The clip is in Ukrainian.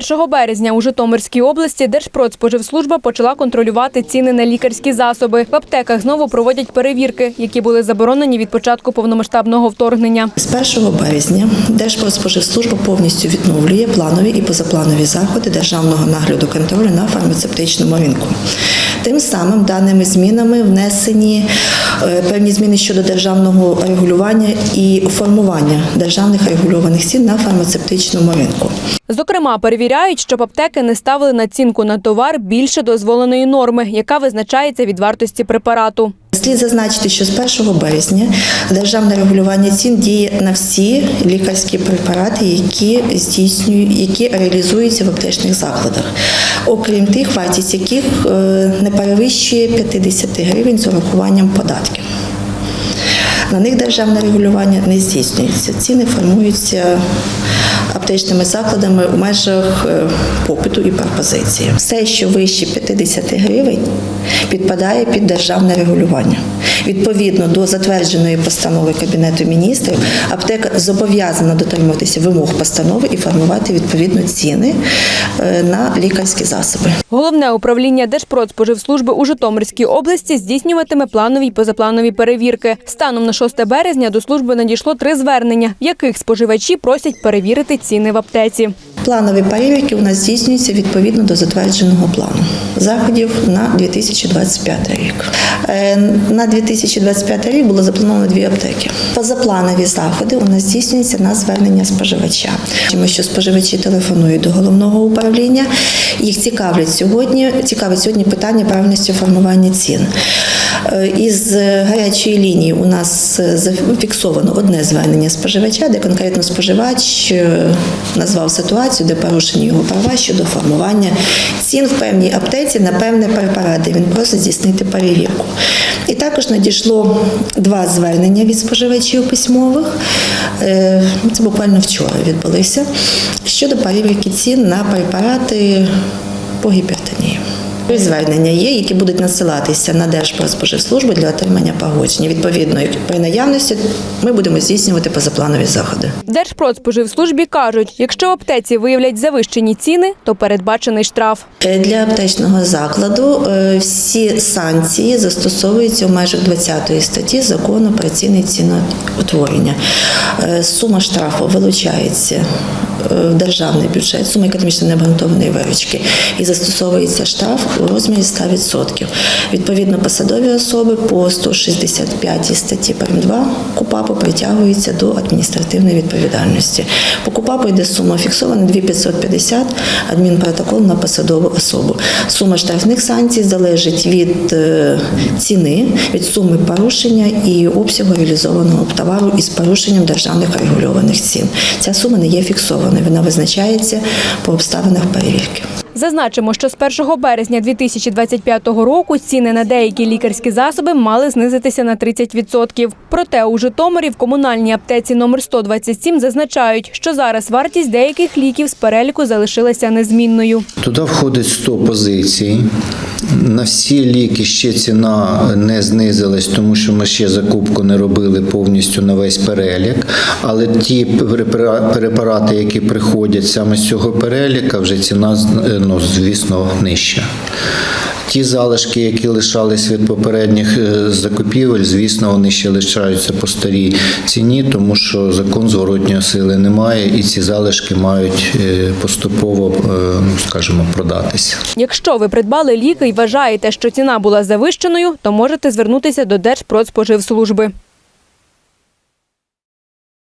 З 1 березня у Житомирській області Держпродспоживслужба почала контролювати ціни на лікарські засоби. В аптеках знову проводять перевірки, які були заборонені від початку повномасштабного вторгнення. З 1 березня Держпродспоживслужба повністю відновлює планові і позапланові заходи державного нагляду контролю на фармацевтичному ринку. Тим самим даними змінами внесені певні зміни щодо державного регулювання і формування державних регульованих цін на фармацевтичному ринку. Зокрема, перевіряють, щоб аптеки не ставили націнку на товар більше дозволеної норми, яка визначається від вартості препарату. Слід зазначити, що з 1 березня державне регулювання цін діє на всі лікарські препарати, які здійснюють, які реалізуються в аптечних закладах, окрім тих, вартість яких е, не перевищує 50 гривень з урахуванням податків. На них державне регулювання не здійснюється. Ціни формуються аптечними закладами у межах е, попиту і пропозиції. Все, що вище 50 гривень, підпадає під державне регулювання. Відповідно до затвердженої постанови Кабінету міністрів, аптека зобов'язана дотримуватися вимог постанови і формувати відповідно ціни е, на лікарські засоби. Головне управління Держпродспоживслужби у Житомирській області здійснюватиме планові й позапланові перевірки. Станом на 6 березня до служби надійшло три звернення, в яких споживачі просять перевірити ціни в аптеці. Планові перевірки у нас здійснюються відповідно до затвердженого плану заходів на 2025 рік. Е, На 2025 рік було заплановано дві аптеки. Позапланові заходи у нас здійснюються на звернення споживача. Тому що споживачі телефонують до головного управління. Їх цікавлять сьогодні. Цікавить сьогодні питання правильності формування цін. Е, Із гарячої лінії у нас е, зафіксовано одне звернення споживача, де конкретно споживач назвав ситуацію, де порушені його права щодо формування цін в певній аптеці на певне препарат, де він просить здійснити перевірку. І також надійшло два звернення від споживачів письмових. е, Це буквально вчора відбулися щодо перевірки цін на препарати по гіпертонії. Звернення є, які будуть надсилатися на Держпродспоживслужбу для отримання погодження. Відповідно, при наявності ми будемо здійснювати позапланові заходи. Держпродспоживслужбі кажуть, якщо в аптеці виявлять завищені ціни, то передбачений штраф. Е, Для аптечного закладу е, всі санкції застосовуються в межах 20 статті закону про ціни ціноутворення. Е, Сума штрафу вилучається в державний бюджет, сума економічно необґрунтованої виручки, і застосовується штраф у розмірі 100%. Відповідно, посадові особи по 165 статті прим. 2 КУПАПу притягуються до адміністративної відповідальності. По КУПАПу йде сума фіксована 2550, адмінпротокол на посадову особу. Сума штрафних санкцій залежить від е, ціни, від суми порушення і обсягу реалізованого товару із порушенням державних регульованих цін. Ця сума не є фіксованою, вона визначається по обставинах перевірки. Зазначимо, що з 1 березня 2025 року ціни на деякі лікарські засоби мали знизитися на 30%. Проте у Житомирі в комунальній аптеці номер 127 зазначають, що зараз вартість деяких ліків з переліку залишилася незмінною. Туди входить 100 позицій. На всі ліки ще ціна не знизилась, тому що ми ще закупку не робили повністю на весь перелік. Але ті препарати, які приходять саме з цього переліка, вже ціна ну, звісно нижча. Ті залишки, які лишались від попередніх е, закупівель, звісно, вони ще лишаються по старій ціні, тому що закон зворотньої сили немає, і ці залишки мають е, поступово, е, ну скажімо, продатися. Якщо ви придбали ліки і вважаєте, що ціна була завищеною, то можете звернутися до Держпродспоживслужби.